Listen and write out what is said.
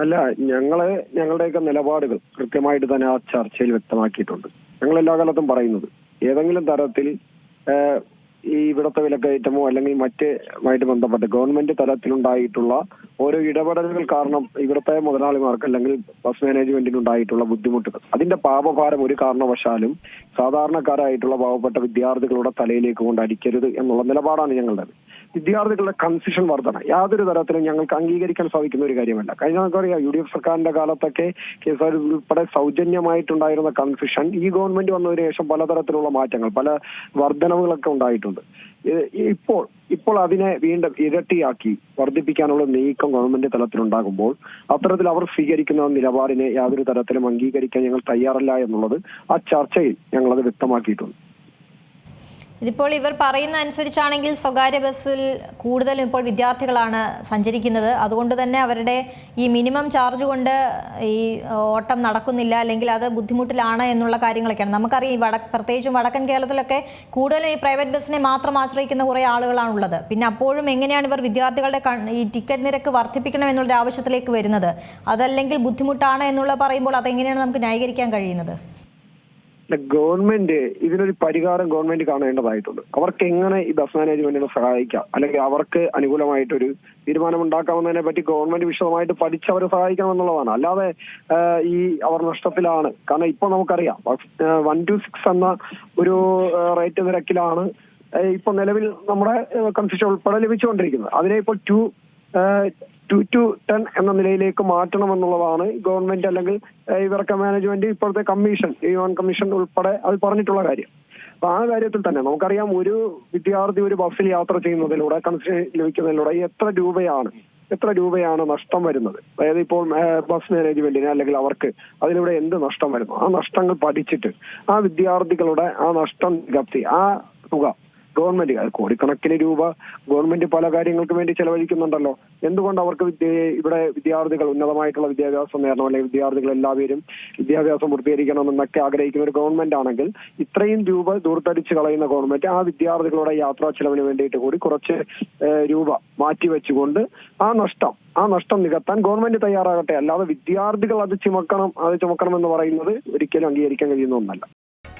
അല്ല ഞങ്ങൾ ഞങ്ങളുടെയൊക്കെ നിലപാടുകൾ കൃത്യമായിട്ട് തന്നെ ആ ചർച്ചയിൽ വ്യക്തമാക്കിയിട്ടുണ്ട്. ഞങ്ങൾ എല്ലാ കാലത്തും പറയുന്നത്. ഏതെങ്കിലും തരത്തിൽ ഈ ഇവിടുത്തെ വിലക്കയറ്റമോ അല്ലെങ്കിൽ മറ്റുമായിട്ട് ബന്ധപ്പെട്ട് ഗവൺമെന്റ് തലത്തിലുണ്ടായിട്ടുള്ള ഓരോ ഇടപെടലുകൾ കാരണം ഇവിടുത്തെ മുതലാളിമാർക്ക് അല്ലെങ്കിൽ ബസ് മാനേജ്മെന്റിന് ഉണ്ടായിട്ടുള്ള ബുദ്ധിമുട്ടുകൾ. അതിന്റെ പാപഭാരം ഒരു കാരണവശാലും സാധാരണക്കാരായിട്ടുള്ള പാവപ്പെട്ട വിദ്യാർത്ഥികളുടെ തലയിലേക്ക് കൊണ്ട് അടിക്കരുത് എന്നുള്ള നിലപാടാണ് ഞങ്ങളുടേത്. വിദ്യാർത്ഥികളുടെ കൺഫ്യൂഷൻ വർധന. യാതൊരു തരത്തിലും ഞങ്ങൾക്ക് അംഗീകരിക്കാൻ സാധിക്കുന്ന ഒരു കാര്യമല്ല. കഴിഞ്ഞ നമുക്കറിയാം യു ഡി എഫ് സർക്കാരിന്റെ കാലത്തൊക്കെ കെ എസ് ആർ ഉൾപ്പെടെ സൗജന്യമായിട്ടുണ്ടായിരുന്ന കൺഫ്യൂഷൻ ഈ ഗവൺമെന്റ് വന്നതിന് ശേഷം പലതരത്തിലുള്ള മാറ്റങ്ങൾ പല വർധനവുകളൊക്കെ ഉണ്ടായിട്ടുണ്ട്. ഇപ്പോൾ ഇപ്പോൾ അതിനെ വീണ്ടും ഇരട്ടിയാക്കി വർദ്ധിപ്പിക്കാനുള്ള നീക്കം ഗവൺമെന്റ് തലത്തിലുണ്ടാകുമ്പോൾ അത്തരത്തിൽ അവർ സ്വീകരിക്കുന്ന നിലപാടിനെ യാതൊരു തരത്തിലും അംഗീകരിക്കാൻ ഞങ്ങൾ തയ്യാറല്ല എന്നുള്ളത് ആ ചർച്ചയിൽ ഞങ്ങളത് വ്യക്തമാക്കിയിട്ടുണ്ട്. ഇതിപ്പോൾ ഇവർ പറയുന്ന അനുസരിച്ചാണെങ്കിൽ സ്വകാര്യ ബസ്സിൽ കൂടുതലും ഇപ്പോൾ വിദ്യാർത്ഥികളാണ് സഞ്ചരിക്കുന്നത്. അതുകൊണ്ട് തന്നെ അവരുടെ ഈ മിനിമം ചാർജ് കൊണ്ട് ഈ ഓട്ടം നടക്കുന്നില്ല അല്ലെങ്കിൽ അത് ബുദ്ധിമുട്ടിലാണ് എന്നുള്ള കാര്യങ്ങളൊക്കെയാണ്. നമുക്കറിയാം ഈ വട പ്രത്യേകിച്ചും വടക്കൻ കേരളത്തിലൊക്കെ കൂടുതലും ഈ പ്രൈവറ്റ് ബസ്സിനെ മാത്രം ആശ്രയിക്കുന്ന കുറേ ആളുകളാണുള്ളത്. പിന്നെ അപ്പോഴും എങ്ങനെയാണ് ഇവർ വിദ്യാർത്ഥികളുടെ ഈ ടിക്കറ്റ് നിരക്ക് വർദ്ധിപ്പിക്കണം എന്നുള്ള ആവശ്യത്തിലേക്ക് വരുന്നത്? അതല്ലെങ്കിൽ ബുദ്ധിമുട്ടാണ് എന്നുള്ള പറയുമ്പോൾ അതെങ്ങനെയാണ് നമുക്ക് ന്യായീകരിക്കാൻ കഴിയുന്നത്? ഗവൺമെന്റ് ഇതിനൊരു പരിഹാരം ഗവൺമെന്റ് കാണേണ്ടതായിട്ടുണ്ട്. അവർക്ക് എങ്ങനെ ഈ ബസ് മാനേജ്മെന്റിനെ സഹായിക്കാം? അല്ലെങ്കിൽ അവർക്ക് അനുകൂലമായിട്ടൊരു തീരുമാനം ഉണ്ടാക്കാമെന്നതിനെ പറ്റി ഗവൺമെന്റ് വിശദമായിട്ട് പഠിച്ച് അവരെ സഹായിക്കണം എന്നുള്ളതാണ്. അല്ലാതെ ഈ അവർ നഷ്ടത്തിലാണ്. കാരണം ഇപ്പൊ നമുക്കറിയാം വൺ ടു സിക്സ് എന്ന ഒരു റേറ്റ് നിരക്കിലാണ് ഇപ്പൊ നിലവിൽ നമ്മുടെ കൺസ്റ്റിറ്റ്യൂഷൻ ഉൾപ്പെടെ ലഭിച്ചുകൊണ്ടിരിക്കുന്നത്. അതിനെ ഇപ്പോൾ ടു ടു ടു ടെൻ എന്ന നിലയിലേക്ക് മാറ്റണമെന്നുള്ളതാണ് ഗവൺമെന്റ് അല്ലെങ്കിൽ ഇവർക്ക് മാനേജ്മെന്റ് ഇപ്പോഴത്തെ കമ്മീഷൻ ഈ വൺ കമ്മീഷൻ ഉൾപ്പെടെ അത് പറഞ്ഞിട്ടുള്ള കാര്യം. അപ്പൊ ആ കാര്യത്തിൽ തന്നെ നമുക്കറിയാം ഒരു വിദ്യാർത്ഥി ഒരു ബസ്സിൽ യാത്ര ചെയ്യുന്നതിലൂടെ കൺസെഷൻ ലഭിക്കുന്നതിലൂടെ എത്ര രൂപയാണ് എത്ര രൂപയാണ് നഷ്ടം വരുന്നത്? അതായത് ഇപ്പോൾ ബസ് മാനേജ്മെന്റിന് അല്ലെങ്കിൽ അവർക്ക് അതിലൂടെ എന്ത് നഷ്ടം വരുന്നു? ആ നഷ്ടങ്ങൾ പഠിച്ചിട്ട് ആ വിദ്യാർത്ഥികളുടെ ആ നഷ്ടം നികത്തി ആ തുക ഗവൺമെന്റ് കോടിക്കണക്കിന് രൂപ ഗവൺമെന്റ് പല കാര്യങ്ങൾക്ക് വേണ്ടി ചെലവഴിക്കുന്നുണ്ടല്ലോ. എന്തുകൊണ്ട് അവർക്ക് ഇവിടെ വിദ്യാർത്ഥികൾ ഉന്നതമായിട്ടുള്ള വിദ്യാഭ്യാസം നേടണം അല്ലെങ്കിൽ വിദ്യാർത്ഥികൾ എല്ലാവരും വിദ്യാഭ്യാസം പൂർത്തീകരിക്കണം എന്നൊക്കെ ആഗ്രഹിക്കുന്ന ഒരു ഗവൺമെന്റ് ആണെങ്കിൽ ഇത്രയും രൂപ ദൂർത്തടിച്ച് കളയുന്ന ഗവൺമെന്റ് ആ വിദ്യാർത്ഥികളുടെ യാത്രാ ചെലവിന് വേണ്ടിയിട്ട് കൂടി കുറച്ച് രൂപ മാറ്റിവെച്ചുകൊണ്ട് ആ നഷ്ടം ആ നഷ്ടം നികത്താൻ ഗവൺമെന്റ് തയ്യാറാകട്ടെ. അല്ലാതെ വിദ്യാർത്ഥികൾ അത് ചുമക്കണം അത് ചുമക്കണം എന്ന് പറയുന്നത് ഒരിക്കലും അംഗീകരിക്കാൻ കഴിയുന്ന ഒന്നല്ല.